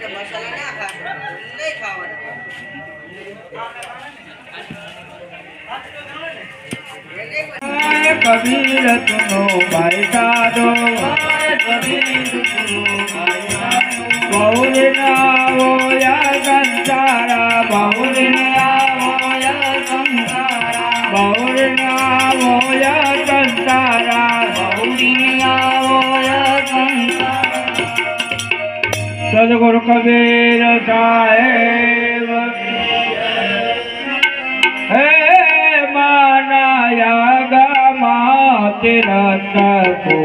એટલે મસાલા ના ખાવા નહીં ખાવાના. કબીર તુનો પૈસા કબીર તુનો પૈસા બહુને આવો યા સંસારા બહુને આવો યા સંસારા બહુને આવો યા સદગુરુ કબીર સાહેબ હે માનાયા ગામા તિરત કો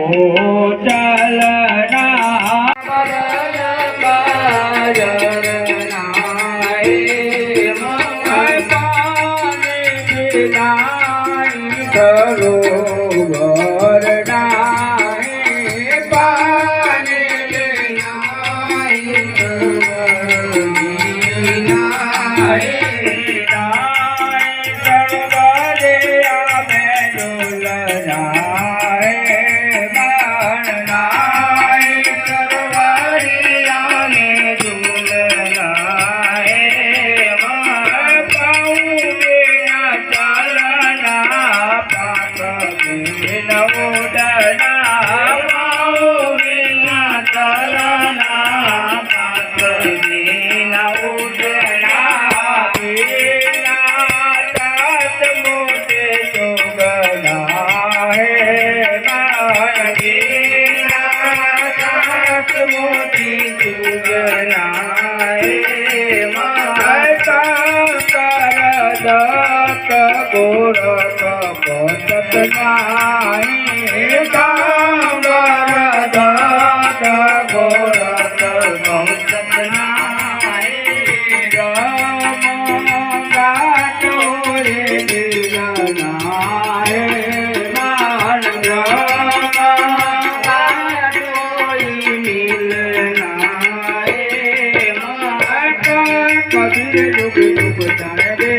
ચલના કબીર યુગ યુગ જાણે દેના કબીર યુગ યુગ જાણે દેના અસંખ્ય અવસર ના હે મન અસંખ્ય અવસર ના હે અસંખ્ય અવસર